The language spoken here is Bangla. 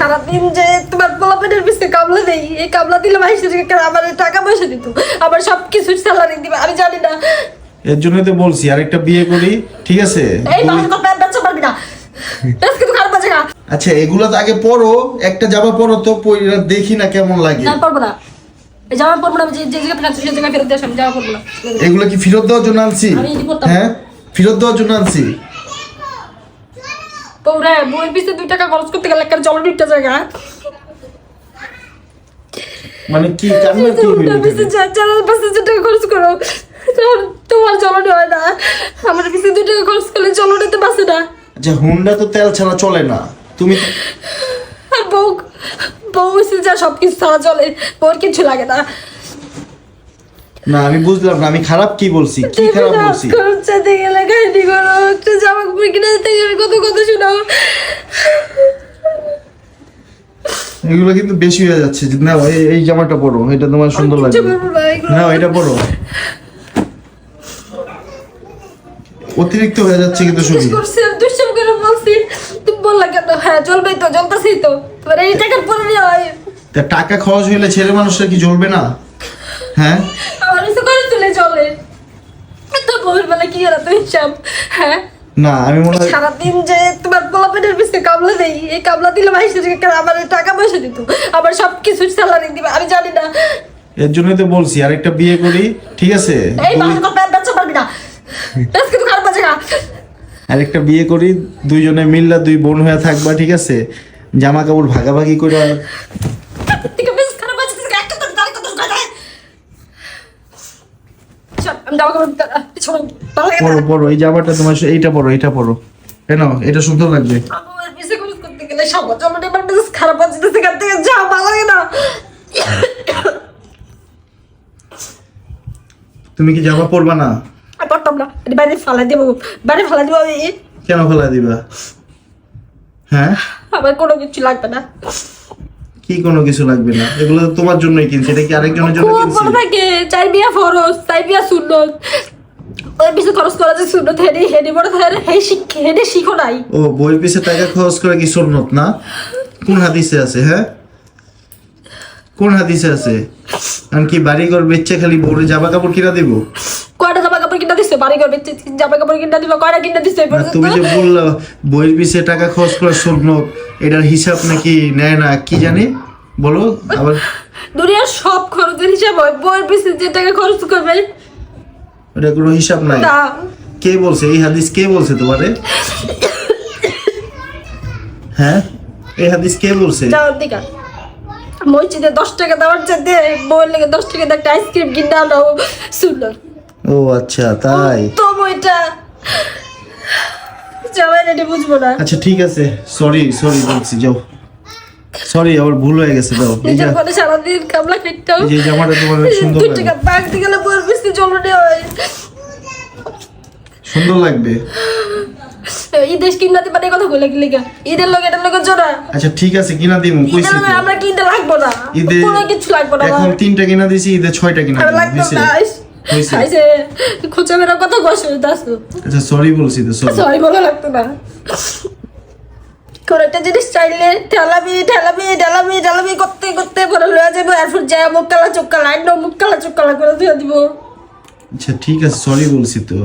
সারাদিন যে তোমার পোলাপেনের পিছনে কামলা দেই এই কামলা দিলে আমার টাকা পয়সা দিত আবার সব কিছু স্যালারি দিবে আমি জানি না। এর জন্যই তো বলছি আরেকটা বিয়ে করি ঠিক আছে? এই তো প্যান্ট পারবি না। কিন্তু খারাপ আছে না আচ্ছা এগুলো তো আগে পরো একটা জামা পরো তো পইরা দেখি না কেমন লাগে। না পারব না। এই জামা পরবো না যে যে জায়গায় ফেলাচ্ছি সেই জায়গায় ফেরত দিয়ে আসো, জামা পরবো না। এগুলো কি ফেরত দেওয়ার জন্য আনছি? হ্যাঁ? ফেরত দেওয়ার জন্য আনছি? পৌরা বইয়ের পিছনে দুই টাকা খরচ করতে গেলে একটা জলের একটা জায়গা। মানে কি কান্না কি হইল খরচ করো তোমার জ্বলনে হয় না। আমার পিছনে দুই টাকা খরচ করলে জ্বলনেতে বাঁচে না। আচ্ছা হুন্ডা তো তেল ছাড়া চলে না। তুমি বউ বউ যা সব কিছু ছাড়া চলে। ওর কিছু লাগে না। না আমি বুঝলাম না আমি খারাপ কি বলছি? কি খারাপ বলছি? খরচ করো একটা জামা কাপড় কিনে দিতে গেলে কত কত শোনাও এগুলো কিন্তু বেশি হয়ে যাচ্ছে। না এই এই জামাটা পরো এটা তোমার সুন্দর লাগবে। না, এটা পরো। অতিরিক্ত হয়ে যাচ্ছে কিন্তু শুধু করে বলছি। তুমি বললা কেন? হ্যাঁ চলবেই তো চলতেছেই তো। তোমার এই টাকার পরে হয় তা টাকা খরচ হইলে ছেলে মানুষরা কি জ্বলবে না? হ্যাঁ আমার কিছু করে তুলে চলে তো বউয়ের বেলা কি করা তুমি হিসাব হ্যাঁ? না আমি মনে হয় সারাদিন যে তোমার পিছনে কামলা দেই এই কামলা দিলে মাইসের আমার টাকা পয়সা দিত? আবার সব কিছু স্যালারি দিবে আমি জানি না। এর জন্যই তো বলছি আরেকটা বিয়ে করি ঠিক আছে? এই বেচতে পারবি না। খারাপ আছে না আরেকটা বিয়ে করি দুইজনে মিল্লা দুই বোন হয়ে থাকবা ঠিক আছে? জামা কাপড় ভাগাভাগি করে ঠিক বেশ খারাপ আছে তুই একটা তো দাঁড়িয়ে কত কথা চল আমি জামা কাপড় পিছনে ভালো লাগে পরো এই জামাটা তোমার এইটা পরো এইটা পরো কেন এটা সুন্দর লাগবে। আমার পিছে খরচ করতে গেলে সব জমাটা খারাপ আছে সেখান থেকে যা ভালো লাগে না। তুমি কি জামা পরবা না? পারতাম না বাইরে ফালাই দেবো বাইরে ফালাই দেবো কেন ফেলা দিবা? হ্যাঁ? আমার কোনো কিছু লাগবে না। কি কোনো কিছু লাগবে না? এগুলো তোমার জন্যই কিনছি এটা কি আরেকজনের জন্য কিনছি? থাকে বিয়া ফরস চাই বিয়া বেশি খরচ করা যে শূন্য হেডে হেডে বড় ধরে হে শিখ হেডে শিখো নাই। ও বই পিছে টাকা খরচ করে কি সুন্নত না? কোন হাদিসে আছে হ্যাঁ? কোন হাদিসে আছে? আমি কি বাড়ি ঘর বেচে খালি বউরে জামা কাপড় কিনা দিব? দিচ্ছে বাড়ি ঘর বেচে জামা কাপড় কিনা দিবা কয়টা কিনা দিচ্ছে না তুমি যে বললা বইয়ের পিছে টাকা খরচ করা সুন্নত এটার হিসাব নাকি নেয় না কি জানি? বলো আবার। দুনিয়ার সব খরচের হিসাব হয় বইয়ের পিছনে যে টাকা খরচ করবে। এটা কোনো হিসাব নাই। কে বলছে? এই হাদিস কে বলছে তোমারে? হ্যাঁ? এই হাদিস কে বলছে? মসজিদে দশ টাকা দেওয়ার চাইতে বইয়ের লেগে দশ টাকা একটা আইসক্রিম কিনে আনাও সুন্দর। ও আচ্ছা তাই? তো বইটা জামাই রেডি বুঝব না। আচ্ছা ঠিক আছে। সরি সরি বলছি যাও। সরি আমার ভুল হয়ে গেছে দাও এই যে- ঘরে সারাদিন কামলা খেটটাও এই যে জামাটা তোমার সুন্দর দুই লাগবে। টাকা বাগতে গেলে বইয়ের পিছনে জ্বলনে হয় সুন্দর লাগবে। ঈদের কিনতে পারে কথা বলে গেলে ঈদের লোক এটার লোকের জোড়া। আচ্ছা ঠিক আছে কিনা ঈদের কইছি আমরা কিনতে লাগবো না। ঈদে কোনো কিছু লাগবো না। এখন তিনটা কিনা দিছি ঈদে ছয়টা কিনা লাগতো হয়েছে? না হয়েছে? খোঁচা মেরা কথা কষ্ট দাসু। আচ্ছা সরি বলছি তো সরি সরি বলা লাগতো না। কোন একটা জিনিস চাইলে ঠেলাবি ঠেলাবি ঠেলাবি ঠেলাবি করতে করতে পরে লয়ে যাব এরপর যায় মুখ কালা চোখ কালা একদম মুখ কালা চোখ কালা করে দিয়ে দিব। আচ্ছা ঠিক আছে সরি বলছি তো।